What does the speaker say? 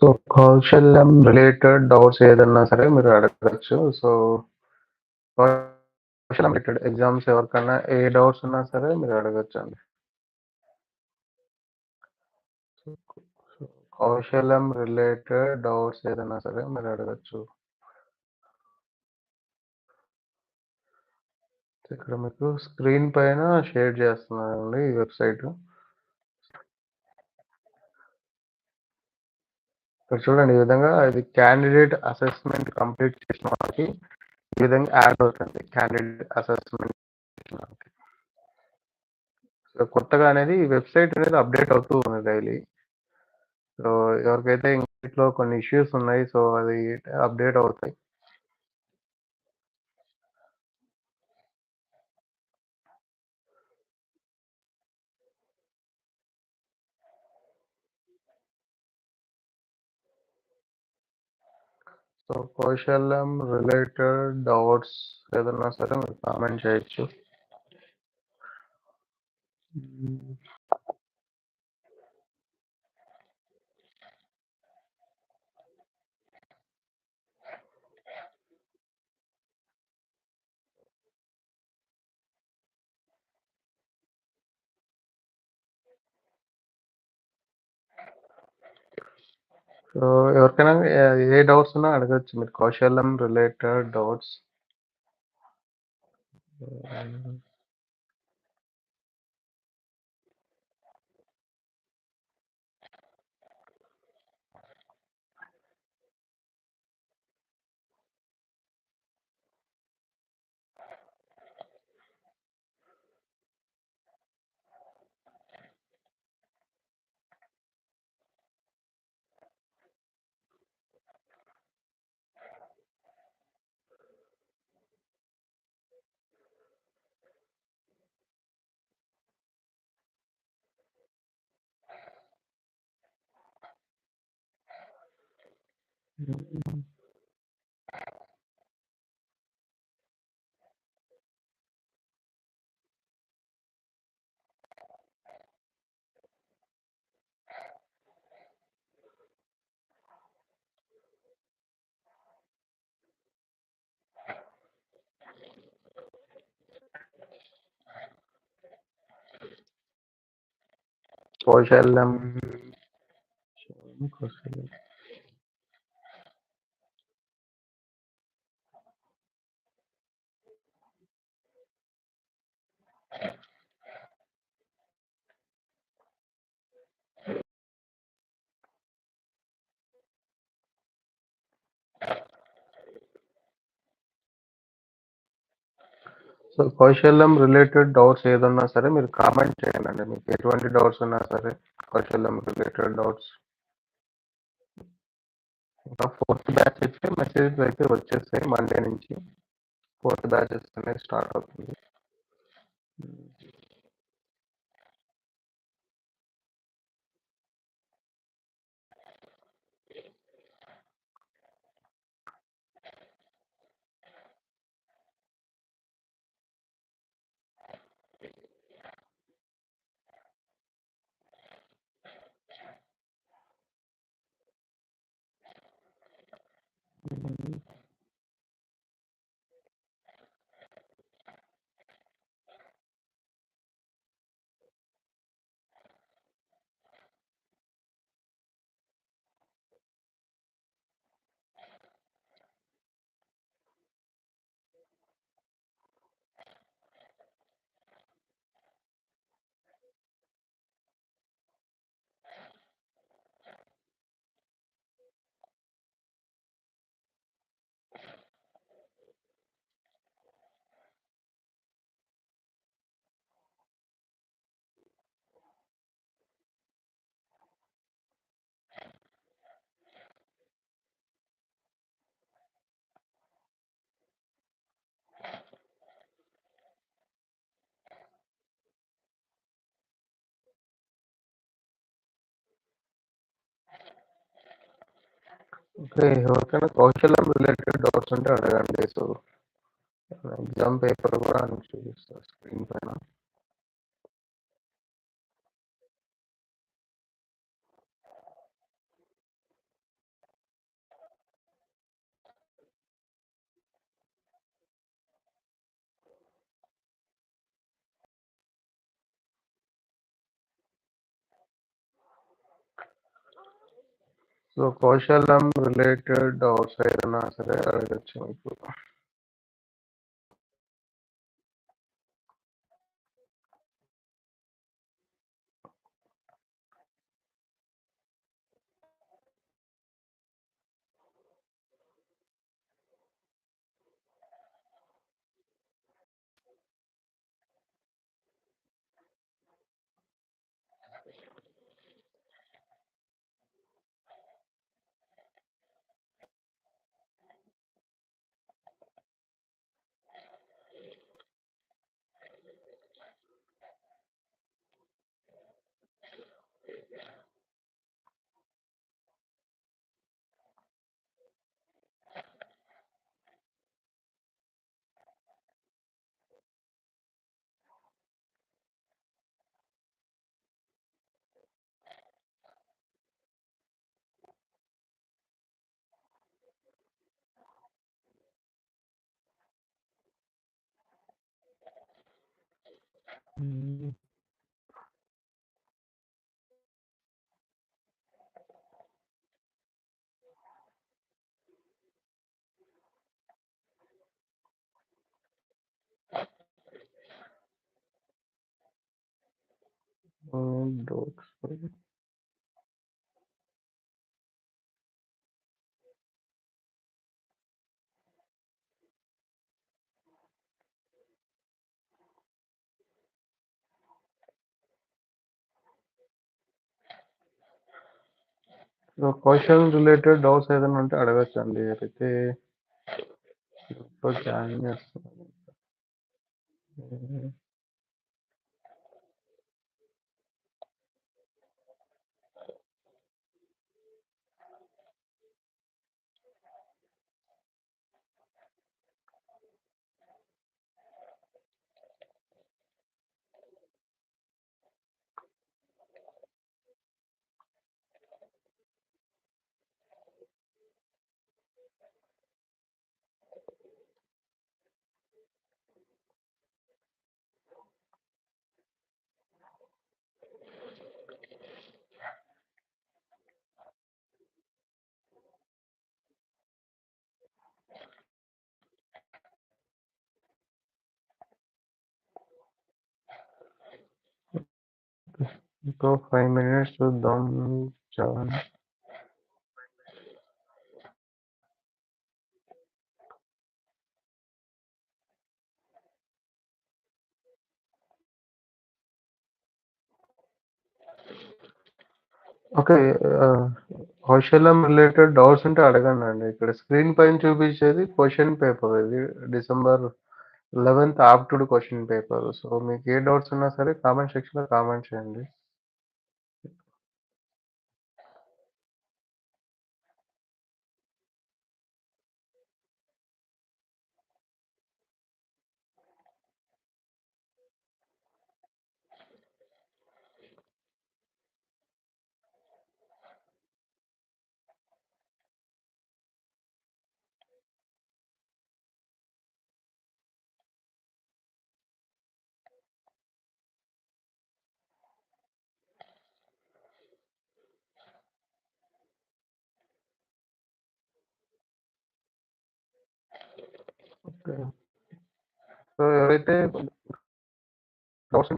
So, Kaushalyam related doubts ఏదన్నా సరే మీరు అడగచ్చు. సో, కౌశలం రిలేటెడ్ ఎగ్జామ్స్ ఎవరికన్నా ఏ డౌట్స్ ఉన్నా సరే మీరు అడగచ్చు అండి కౌశలం కౌశల్యం రిలేటెడ్ డౌట్స్ ఏదన్నా సరే మీరు అడగొచ్చు. ఇక్కడ మీకు స్క్రీన్ పైన షేర్ చేస్తున్నానండి ఈ వెబ్సైట్. ఇక్కడ చూడండి ఈ విధంగా ఇది క్యాండిడేట్ అసెస్‌మెంట్ కంప్లీట్ చేసిన వాళ్ళకి ఈ విధంగా యాడ్ అవుతుంది. క్యాండిడేట్ అసెస్‌మెంట్ సో, కొత్తగా అనేది వెబ్‌సైట్ అనేది అప్‌డేట్ అవుతూ ఉంది డైలీ. సో, ఎవరికైతే ఇంట్లో కొన్ని ఇష్యూస్ ఉన్నాయి. సో, అది అప్‌డేట్ అవుతాయి. సో, కౌశల్యం రిలేటెడ్ డౌట్స్ ఏదన్నా సరే మీరు కామెంట్ చేయొచ్చు. సో, ఎవరికైనా ఏ ఏ డౌట్స్ ఉన్నా అడగచ్చు మీరు Kaushalam related doubts. Hoş geldin. Şey, so, Kaushalyam related doubts ఏదన్నా సరే మీరు కామెంట్ చేయండి మీకు ఎటువంటి డౌట్స్ ఉన్నా సరే కౌశల్యం రిలేటెడ్ డౌట్స్. ఇంకా ఫోర్త్ బ్యాచ్ అయితే మెసేజెస్ అయితే వచ్చేస్తాయి మండే నుంచి. ఫోర్త్ బ్యాచెస్ అనేది స్టార్ట్ అవుతుంది. Mm. ఓకే. ఎవరికైనా కౌశల్యం రిలేటెడ్ డౌట్స్ ఉంటే అడగండి. సో, ఎగ్జామ్ పేపర్ కూడా నేను చూపిస్తా స్క్రీన్ పైన. సో కౌశలం రిలేటెడ్ డౌట్స్ ఏదైనా సరే అడగచ్చు మీకు. Doubts so question related doubts ఏదైనా ఉంటే అడగచ్చు అండి అయితే ఇప్పుడు జాయిన్ చేస్తున్నాను. ఇంకో ఫైవ్ మినిట్స్ చూద్దాం join okay Kaushalam related doubts ఉంటే అడగండి అండి ఇక్కడ స్క్రీన్ పైన చూపించేది క్వశ్చన్ పేపర్ ఇది December eleventh aptitude question paper so మీకు ఏ డౌట్స్ ఉన్నా సరే కామెంట్ సెక్షన్లో కామెంట్ చేయండి ఓకే సో ఎవరైతే డౌట్స్